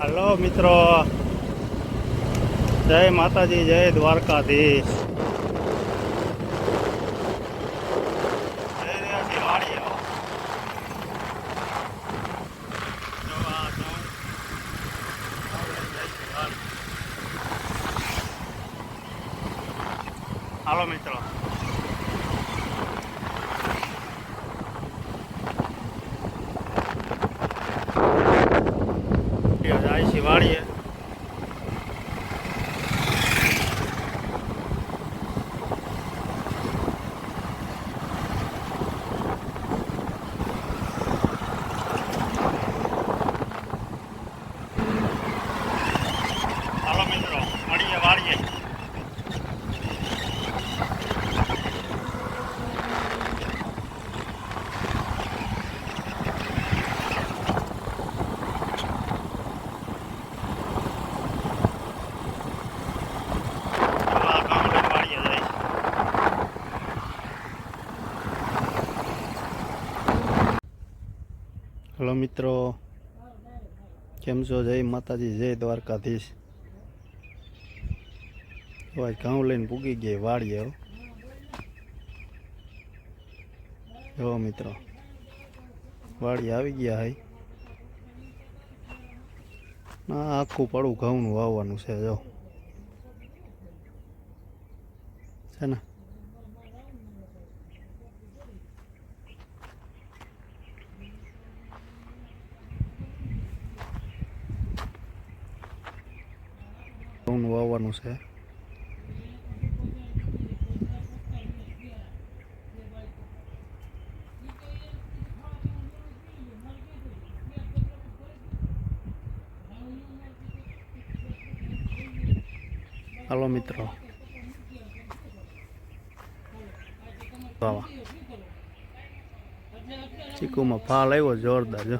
Hello મિત્રો. જય માતાજી જય દ્વારકાધીશ જય રેવાસી વાડીઓ. જો આ ઘઉં. આપણે જઈશું વાડી. હાલો મિત્રો જાય છે વાડીએ હાલો મિત્રો મળીએ વાળીએ આ ગામ લઈને વાળીએ જાય હલો મિત્રો. કેમ છો? જય માતાજી, જય દ્વારકાધીશ. ભાઈ ઘઉં લઈને પૂગી ગયા વાડીએ હો. જો મિત્રો વાળી આવી ગયા હાઈ ના આખું પડું ઘઉંનું વાવવાનું છે, જો. છે ને ઘઉંનું વાવવાનું છે. હાલો મિત્રો. ચીકુમાં ફાલ આવ્યો જોરદાર જો.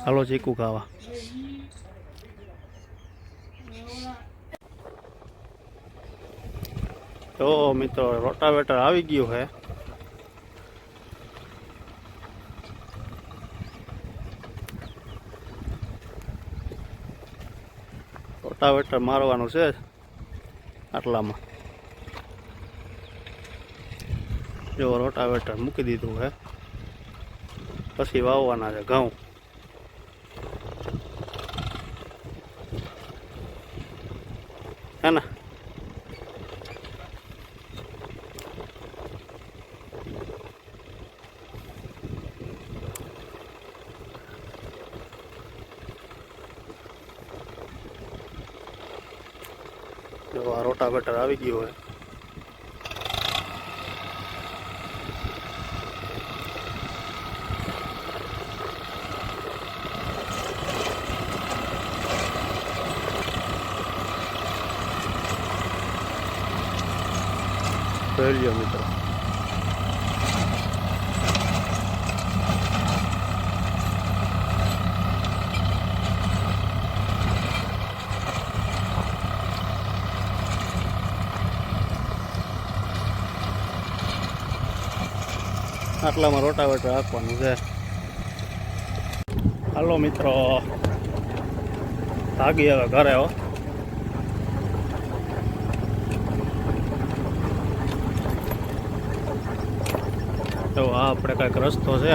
હાલો ચીકુ ખાવા તો મિત્રો રોટાવેટર આવી ગયું છે. રોટાવેટર મારવાનું છે આટલામાં. જો રોટાવેટર મૂકી દીધું છે પછી વાવવાના છે ઘઉં હે ને જો આ રોટાવેટર આવી ગયો હોય. જોઈ લ્યો મિત્રો. આટલામાં રોટાવેટર રાખવાનું છે. હાલો મિત્રો. ભાગી હવે ઘરે હો. તો આ આપણે કાંઈક રસ્તો છે.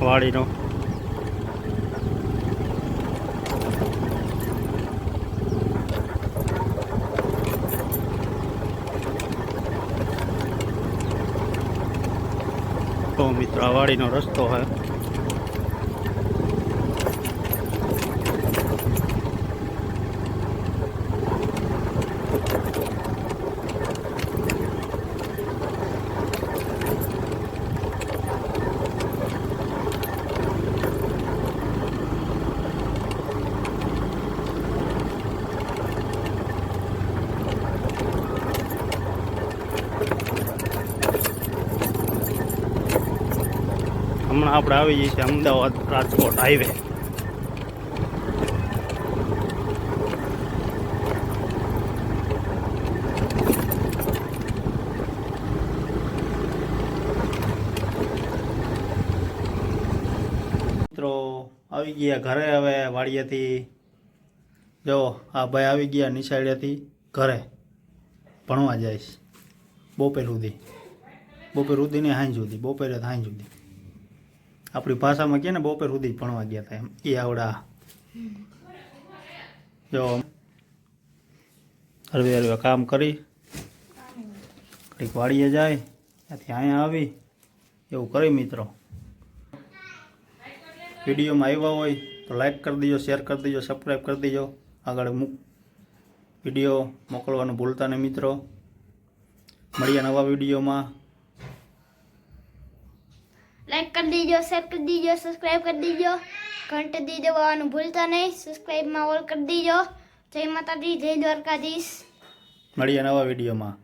વાડીનો. તો મિત્રો આ વાડીનો રસ્તો છે આપણે આવી જઈએ છીએ અમદાવાદ રાજકોટ હાઈવે. મિત્રો, આવી ગયા ઘરે હવે વાડીએથી. જો, આ ભાઈ આવી ગયા નિશાળેથી ઘરે. ભણવા જઈશ બપોર સુધી. બપોર સુધીને હાંજ સુધી. બપોરે સાંજ સુધી. આપણી ભાષામાં કહે ને, બપોર સુધી ભણવા ગયા હતા એમ. એ આવડા. જો. હરવે હરવે કામ કરી. કંઈક વાડીએ જાય, ત્યાંથી અહીંયા આવી. એવું કરી મિત્રો. વિડીયોમાં આવ્યા હોય તો લાઈક કરી દેજો શેર કરી દેજો સબસ્ક્રાઈબ કરી દેજો. આગળ મૂક વીડિયો મોકલવાનું ભૂલતા નહીં મિત્રો. મળીએ નવા વિડીયોમાં. લાઈક કરી દીજો શેર કરી દીજો સબસ્ક્રાઈબ કરી દીજો. ઘંટ દી દેવાનું ભૂલતા નહીં. સબસ્ક્રાઈબમાં ઓલ કરી દીજો. જય માતાજી, જય દ્વારકાધીશ. મળીએ નવા વિડીયોમાં.